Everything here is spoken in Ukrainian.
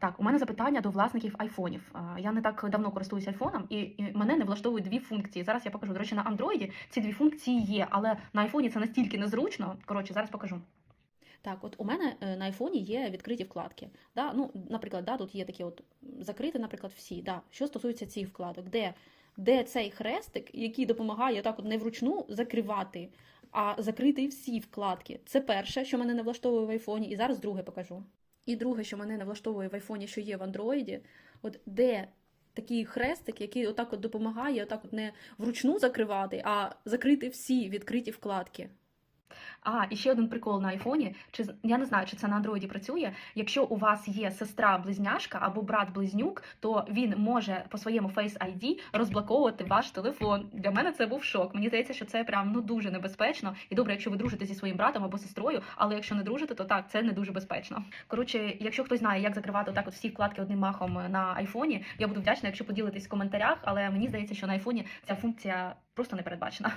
Так, у мене запитання до власників айфонів. Я не так давно користуюсь айфоном, і, мене не влаштовують дві функції. Зараз я покажу. До речі, на андроїді ці дві функції є, але на айфоні це настільки незручно. Коротше, зараз покажу. Так, от у мене е, на айфоні є відкриті вкладки. Да? Ну, наприклад, да, тут є такі от закриті, наприклад, всі. Да. Що стосується цих вкладок, де, де цей хрестик, який допомагає так от не вручну закривати, а закрити всі вкладки. Це перше, що мене не влаштовує в айфоні, і зараз друге покажу. І друге, що мене не влаштовує в айфоні, що є в андроїді, от де такий хрестик, який отак от допомагає, отак от не вручну закривати, а закрити всі відкриті вкладки. А, і ще один прикол на айфоні. Чи я не знаю, чи це на андроїді працює. Якщо у вас є сестра-близняшка або брат-близнюк, то він може по своєму Face ID розблоковувати ваш телефон. Для мене це був шок. Мені здається, що це прям ну дуже небезпечно. І добре, якщо ви дружите зі своїм братом або сестрою, але якщо не дружите, то так, це не дуже безпечно. Коротше, якщо хтось знає, як закривати отак от всі вкладки одним махом на айфоні, я буду вдячна, якщо поділитесь в коментарях. Але мені здається, що на айфоні ця функція просто не передбачена.